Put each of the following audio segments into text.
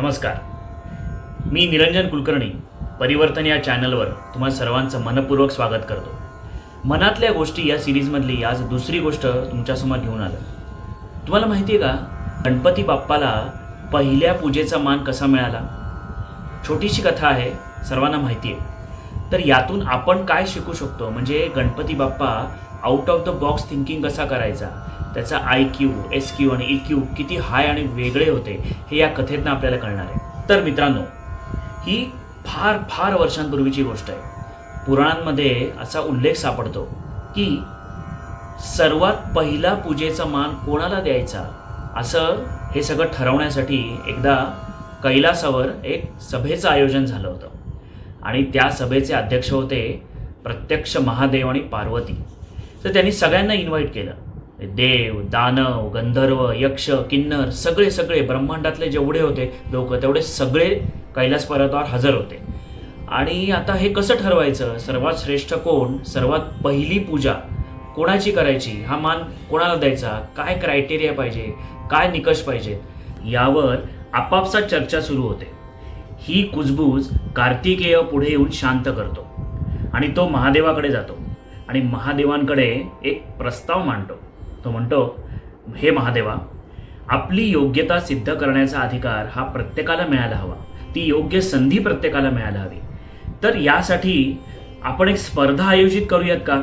नमस्कार. मी निरंजन कुलकर्णी परिवर्तन या चॅनलवर तुम्हा सर्वांचं मनपूर्वक स्वागत करतो. मनातल्या गोष्टी या सिरीजमधली आज दुसरी गोष्ट तुमच्यासमोर घेऊन आलं तुम्हाला माहिती आहे का? गणपती बाप्पाला पहिल्या पूजेचा मान कसा मिळाला? छोटीशी कथा आहे सर्वांना माहिती आहे तर यातून आपण काय शिकू शकतो? म्हणजे Ganpati Bappa out of the box thinking कसा करायचा? त्याचा आय क्यू एस क्यू आणि ई क्यू किती हाय आणि वेगळे होते हे या कथेतनं आपल्याला कळणार आहे. तर मित्रांनो ही फार फार वर्षांपूर्वीची गोष्ट आहे. पुराणांमध्ये असा उल्लेख सापडतो की सर्वात पहिला पूजेचा मान कोणाला द्यायचा? असं हे सगळं ठरवण्यासाठी एकदा कैलासावर एक सभेचं आयोजन झालं होतं. आणि त्या सभेचे अध्यक्ष होते प्रत्यक्ष महादेव आणि पार्वती. तर त्यांनी सगळ्यांना इन्व्हाइट केलं. देव दानव गंधर्व यक्ष किन्नर सगळे सगळे ब्रह्मांडातले जेवढे होते लोक तेवढे सगळे कैलास पर्वतावर हजर होते. आणि आता हे कसं ठरवायचं? सर्वात श्रेष्ठ कोण? सर्वात पहिली पूजा कोणाची करायची? हा मान कोणाला द्यायचा? काय क्रायटेरिया पाहिजे? काय निकष पाहिजेत? यावर आपापसात चर्चा सुरू होते. ही कुजबूज कार्तिकेय पुढे येऊन शांत करतो आणि तो महादेवाकडे जातो आणि महादेवांकडे एक प्रस्ताव मांडतो. तो म्हणतो हे महादेवा आपली योग्यता सिद्ध करण्याचा अधिकार हा प्रत्येकाला मिळायला हवा. ती योग्य संधी प्रत्येकाला मिळायला हवी. तर यासाठी आपण एक स्पर्धा आयोजित करूयात का?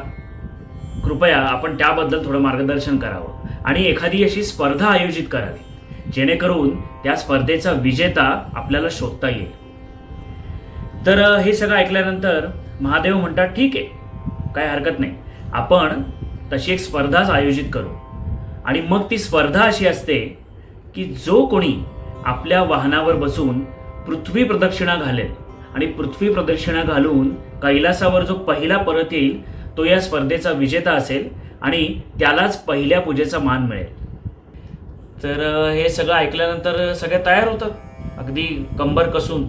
कृपया आपण त्याबद्दल थोडं मार्गदर्शन करावं आणि एखादी अशी स्पर्धा आयोजित करावी जेणेकरून त्या स्पर्धेचा विजेता आपल्याला शोधता येईल. तर हे सगळं ऐकल्यानंतर महादेव म्हणतात ठीक आहे काय हरकत नाही. आपण तशी एक स्पर्धाच आयोजित करू. आणि मग ती स्पर्धा अशी असते की जो कोणी आपल्या वाहनावर बसून पृथ्वी प्रदक्षिणा घालेल आणि पृथ्वी प्रदक्षिणा घालून कैलासावर जो पहिला परत येईल तो या स्पर्धेचा विजेता असेल आणि त्यालाच पहिल्या पूजेचा मान मिळेल. तर हे सगळं ऐकल्यानंतर सगळे तयार होतात अगदी कंबर कसून.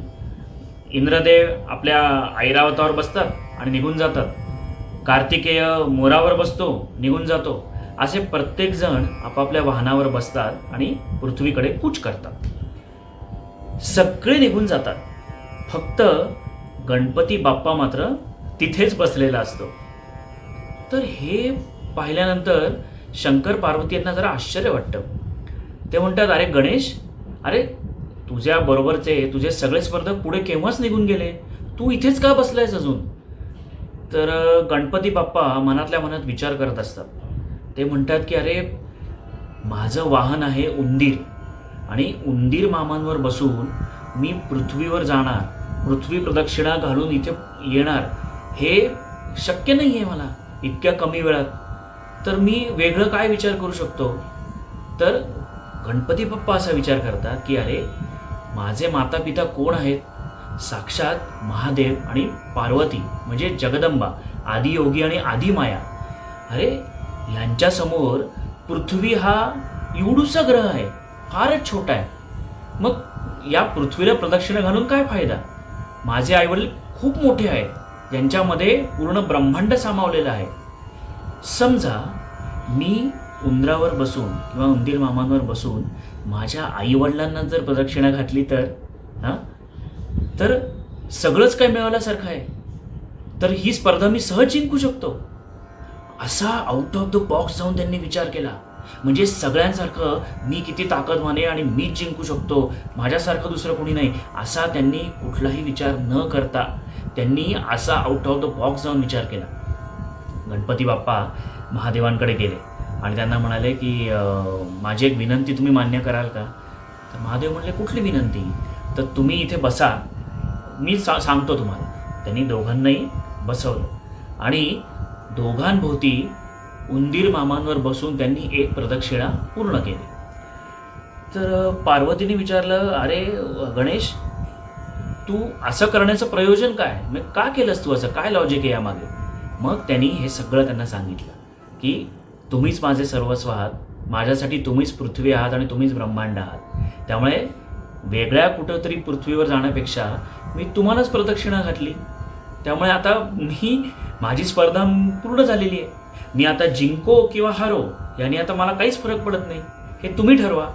इंद्रदेव आपल्या ऐरावतावर बसतात आणि निघून जातात. कार्तिकेय मोरावर बसतो निघून जातो. असे प्रत्येक जण आपापल्या वाहनावर बसतात आणि पृथ्वीकडे कूच करतात. सगळे निघून जातात. फक्त गणपती बाप्पा मात्र तिथेच बसलेला असतो. तर हे पाहिल्यानंतर शंकर पार्वती यांना जरा आश्चर्य वाटतं. ते म्हणतात अरे गणेश अरे तुझ्या बरोबरचे तुझे सगळे स्पर्धक पुढे केव्हाच निघून गेले? तू इथेच का बसलायस अजून? तर गणपती बाप्पा मनातल्या मनात विचार करत असतात. ते म्हणतात की अरे माझं वाहन आहे उंदीर आणि उंदीर मामांवर बसून मी पृथ्वीवर जाणार पृथ्वी प्रदक्षिणा घालून इथे येणार. हे शक्य नाही आहे मला इतक्या कमी वेळात. तर मी वेगळं काय विचार करू शकतो? तर गणपती बाप्पा असा विचार करतात की अरे माझे माता पिता कोण आहेत? साक्षात महादेव आणि पार्वती म्हणजे जगदंबा आदियोगी आणि आदिमाया. अरे यांच्यासमोर पृथ्वी हा एवढूसा ग्रह आहे फारच छोटा आहे. मग या पृथ्वीला प्रदक्षिणा घालून काय फायदा? माझे आईवडील खूप मोठे आहेत ज्यांच्यामध्ये पूर्ण ब्रह्मांड सामावलेलं आहे. समजा मी उंदरावर बसून किंवा उंदीर मामांवर बसून माझ्या आईवडिलांना जर प्रदक्षिणा घातली तर हां? तर सगळंच काय मिळवल्यासारखं आहे. तर ही स्पर्धा मी सहज जिंकू शकतो. असा आउट ऑफ द बॉक्स जाऊन त्यांनी विचार केला. म्हणजे सगळ्यांसारखं मी किती ताकदवाने आणि मीच जिंकू शकतो माझ्यासारखं दुसरं कोणी नाही असा त्यांनी कुठलाही विचार न करता त्यांनी असा आउट ऑफ द बॉक्स जाऊन विचार केला. गणपती बाप्पा महादेवांकडे गेले आणि त्यांना म्हणाले की माझी एक विनंती तुम्ही मान्य कराल का? तर महादेव म्हणले कुठली विनंती? तर तुम्ही इथे बसा मी सा सांगतो तुम्हाला. त्यांनी दोघांनाही बसवलं. आणि दोघांभोवती उंदीर मामांवर बसून त्यांनी एक प्रदक्षिणा पूर्ण केली. तर पार्वतीने विचारलं अरे गणेश तू असं करण्याचं प्रयोजन काय? मग का केलंस तू असं? काय लॉजिक आहे यामागे? मग त्यांनी हे सगळं त्यांना सांगितलं की तुम्हीच माझे सर्वस्व आहात. माझ्यासाठी तुम्हीच पृथ्वी आहात आणि तुम्हीच ब्रह्मांड आहात. त्यामुळे वेगळ्या कुठंतरी पृथ्वीवर जाण्यापेक्षा मी तुम्हालाच प्रदक्षिणा घातली. त्यामुळे आता मी माझी स्पर्धा पूर्ण झालेली आहे. मी आता जिंको किंवा हारो याने आता मला काहीच फरक पडत नाही. हे तुम्ही ठरवा.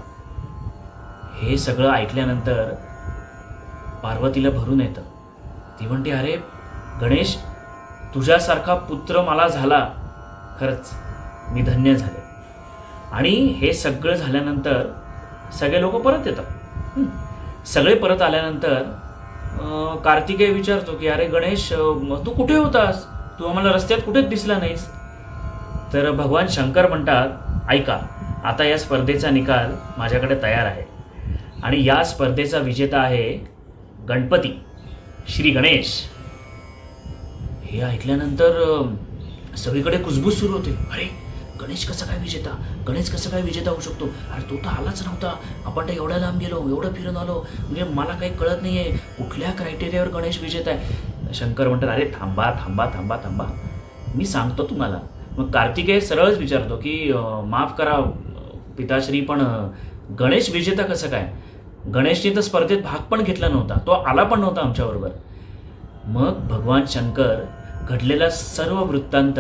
हे सगळं ऐकल्यानंतर पार्वतीला भरून येतं. ती म्हणते अरे गणेश तुझ्यासारखा पुत्र मला झाला. खरंच मी धन्य झाले. आणि हे सगळं झाल्यानंतर सगळे लोक परत येतात. सगळे परत आल्यानंतर कार्तिकेय विचारतो की अरे गणेश तू कुठे होतास? तू आम्हाला रस्त्यात कुठेच दिसला नाहीस. तर भगवान शंकर म्हणतात ऐका आता या स्पर्धेचा निकाल माझ्याकडे तयार आहे. आणि या स्पर्धेचा विजेता आहे गणपती श्री गणेश. हे ऐकल्यानंतर सगळीकडे कुजबूज सुरू होते. अरे गणेश कसा काय विजेता? गणेश कसं काय विजेता होऊ शकतो? अरे तो तर आलाच नव्हता. आपण तर एवढ्या लांब गेलो एवढं फिरून आलो. म्हणजे मला काही कळत नाही आहे कुठल्या क्रायटेरियावर गणेश विजेता आहे? शंकर म्हणतात अरे थांबा थांबा थांबा थांबा. मी सांगतो तुम्हाला. मग कार्तिकेय सरळच विचारतो की माफ करा पिताश्री पण गणेश विजेता कसं काय? गणेशने तर स्पर्धेत भाग पण घेतला नव्हता. तो आला पण नव्हता आमच्याबरोबर मग भगवान शंकर घडलेला सर्व वृत्तांत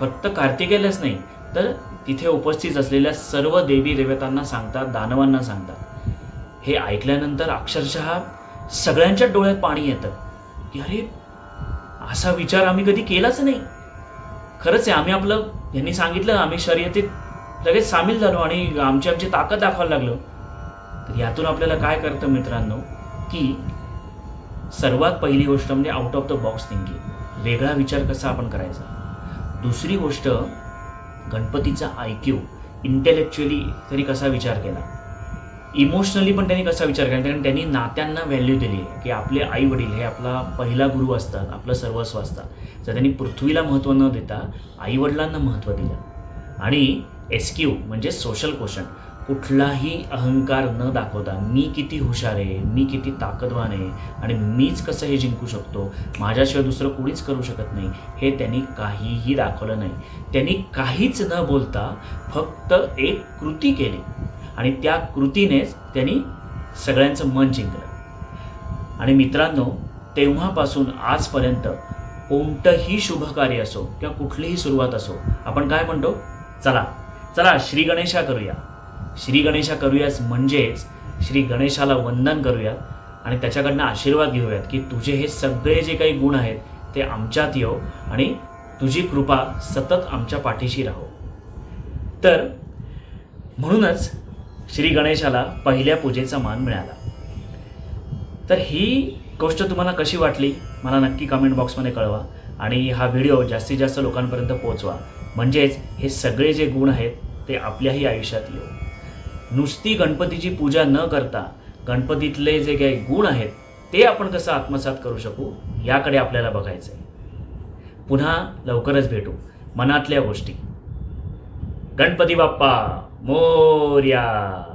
फक्त कार्तिकेलाच नाही तर तिथे उपस्थित असलेल्या सर्व देवी देवतांना सांगतात दानवांना सांगतात. हे ऐकल्यानंतर अक्षरशः सगळ्यांच्या डोळ्यात पाणी येतं. की अरे असा विचार आम्ही कधी केलाच नाही. खरंच आहे आम्ही आपलं यांनी सांगितलं आम्ही शर्यतीत लगेच सामील झालो आणि आमची आमची ताकद दाखवायला लागलो. तर यातून आपल्याला काय करतं मित्रांनो की सर्वात पहिली गोष्ट म्हणजे out of the box thinking वेगळा विचार कसा आपण करायचा? दुसरी गोष्ट गणपतीचा आय क्यू इंटेलेक्च्युअली त्यांनी कसा विचार केला? इमोशनली पण त्यांनी कसा विचार केला? कारण त्यांनी नात्यांना व्हॅल्यू दिली आहे की आपले आई वडील हे आपला पहिला गुरु असतात आपलं सर्वस्व असतात तर त्यांनी पृथ्वीला महत्त्व न देता आई वडिलांना महत्त्व दिलं. आणि एस क्यू म्हणजे सोशल क्वेश्चन कुठलाही अहंकार न दाखवता मी किती हुशार आहे मी किती ताकदवान आहे आणि मीच कसं हे जिंकू शकतो माझ्याशिवाय दुसरं कोणीच करू शकत नाही हे त्यांनी काहीही दाखवलं नाही. त्यांनी काहीच न बोलता फक्त एक कृती केली आणि त्या कृतीनेच त्यांनी सगळ्यांचं मन जिंकलं. आणि मित्रांनो तेव्हापासून आजपर्यंत कोणतंही शुभ कार्य असो किंवा कुठलीही सुरुवात असो आपण काय म्हणतो? चला चला श्री गणेशा करूया. श्री गणेशा करूयास म्हणजेच श्री गणेशाला वंदन करूयात आणि त्याच्याकडनं आशीर्वाद घेऊयात की तुझे हे सगळे जे काही गुण आहेत ते आमच्यात येऊ आणि तुझी कृपा सतत आमच्या पाठीशी राहो. तर म्हणूनच श्री गणेशाला पहिल्या पूजेचा मान मिळाला. तर ही गोष्ट तुम्हाला कशी वाटली? मला नक्की कमेंट बॉक्समध्ये कळवा आणि हा व्हिडिओ जास्तीत जास्त लोकांपर्यंत पोहोचवा. म्हणजेच हे सगळे जे गुण आहेत ते आपल्याही आयुष्यात येऊ नुसती गणपतीची पूजा न करता गणपतीतले जे काही गुण आहेत ते आपण कसं आत्मसात करू शकू याकडे आपल्याला बघायचं आहे पुन्हा लवकरच भेटू. मनातल्या गोष्टी. गणपती बाप्पा मोर्या!